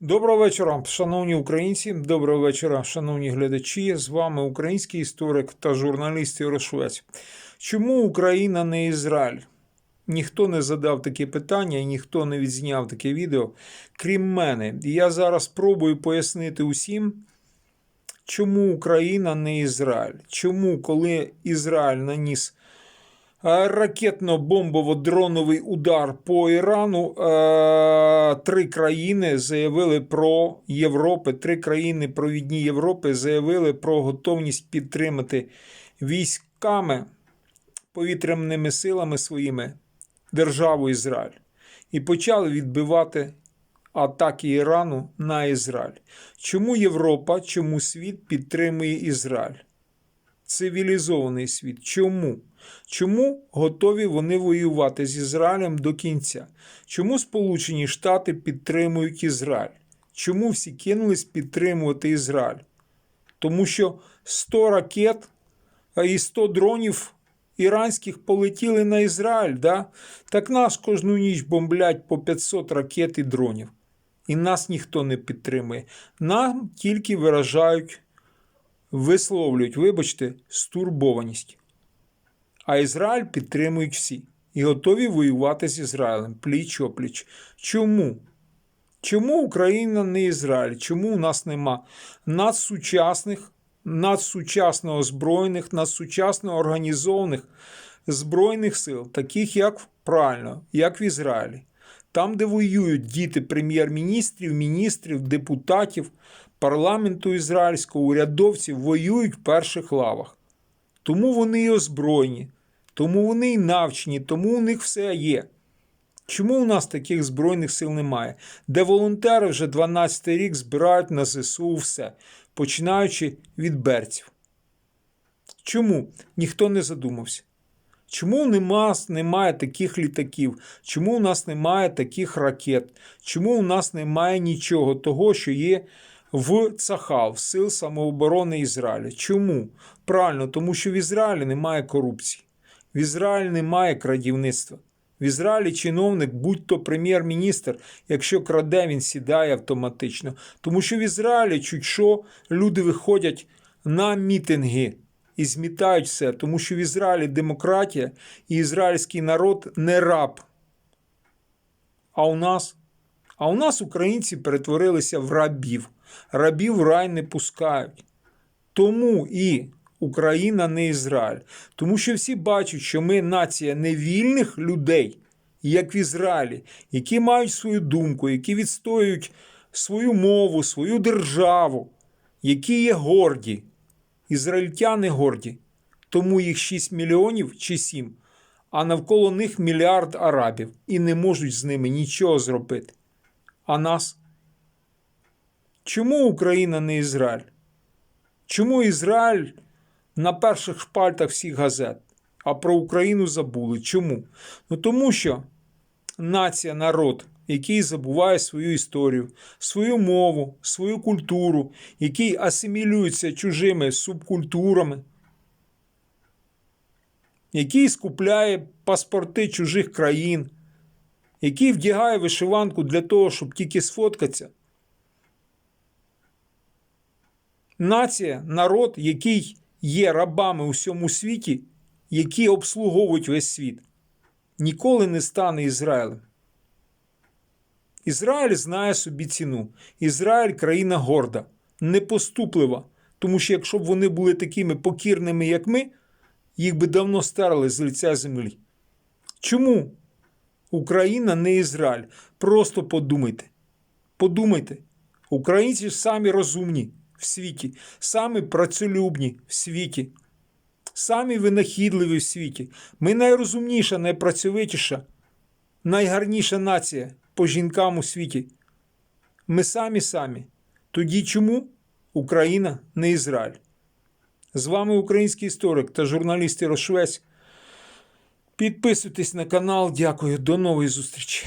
Доброго вечора, шановні українці. Доброго вечора, шановні глядачі. З вами український історик та журналіст Ярошвець. Чому Україна не Ізраїль? Ніхто не задав таке питання і ніхто не відзняв таке відео, крім мене. І я зараз спробую пояснити усім, чому Україна не Ізраїль. Чому, коли Ізраїль наніс ракетно-бомбово-дроновий удар по Ірану. е, Три країни заявили про Європи, три країни провідні Європи заявили про готовність підтримати військами, повітряними силами своїми державу Ізраїль і почали відбивати атаки Ірану на Ізраїль. Чому Європа, чому світ підтримує Ізраїль? Цивілізований світ. Чому? Чому готові вони воювати з Ізраїлем до кінця? Чому Сполучені Штати підтримують Ізраїль? Чому всі кинулись підтримувати Ізраїль? Тому що 100 ракет і 100 дронів іранських полетіли на Ізраїль. Да? Так нас кожну ніч бомблять по 500 ракет і дронів. І нас ніхто не підтримує. Нам тільки виражають висловлюють, вибачте, стурбованість. А Ізраїль підтримують всі і готові воювати з Ізраїлем пліч опліч. Чому? Чому Україна не Ізраїль? Чому у нас нема надсучасних, надсучасно озброєних, надсучасно організованих збройних сил, таких як правильно, як в Ізраїлі? Там, де воюють діти прем'єр-міністрів, міністрів, депутатів, парламенту ізраїльського, урядовців воюють в перших лавах. Тому вони і озброєні, тому вони і навчені, тому у них все є. Чому у нас таких збройних сил немає? Де волонтери вже 12 рік збирають на ЗСУ все, починаючи від берців. Чому? Ніхто не задумався. Чому нас немає таких літаків? Чому у нас немає таких ракет? Чому у нас немає нічого того, що є в Цахал, Сил самооборони Ізраїля? Чому? Правильно, тому що в Ізраїлі немає корупції, в Ізраїлі немає крадівництва. В Ізраїлі чиновник, будь-то прем'єр-міністр, якщо краде, він сідає автоматично. Тому що в Ізраїлі чуть що люди виходять на мітинги і змітають все, тому що в Ізраїлі демократія і ізраїльський народ не раб. А у нас? А у нас українці перетворилися в рабів. Рабів в рай не пускають. Тому і Україна не Ізраїль. Тому що всі бачать, що ми нація невільних людей, як в Ізраїлі, які мають свою думку, які відстоюють свою мову, свою державу, які є горді. Ізраїльтяни горді, тому їх 6 мільйонів чи 7, а навколо них мільярд арабів і не можуть з ними нічого зробити. А нас? Чому Україна не Ізраїль? Чому Ізраїль на перших шпальтах всіх газет, а про Україну забули? Чому? Ну тому що нація, народ, який забуває свою історію, свою мову, свою культуру, який асимілюється чужими субкультурами, який скупляє паспорти чужих країн, який вдягає вишиванку для того, щоб тільки сфоткатися. Нація, народ, який є рабами у всьому світі, які обслуговують весь світ, ніколи не стане Ізраїлем. Ізраїль знає собі ціну. Ізраїль країна горда, непоступлива. Тому що якщо б вони були такими покірними, як ми, їх би давно стерли з лиця землі. Чому Україна не Ізраїль? Просто подумайте. Подумайте. Українці самі розумні в світі, самі працелюбні в світі, самі винахідливі в світі. Ми найрозумніша, найпрацьовитіша, найгарніша нація по жінкам у світі. Ми самі самі. Тоді чому Україна не Ізраїль? З вами український історик та журналіст Ярошвець. Підписуйтесь на канал. Дякую. До нової зустрічі.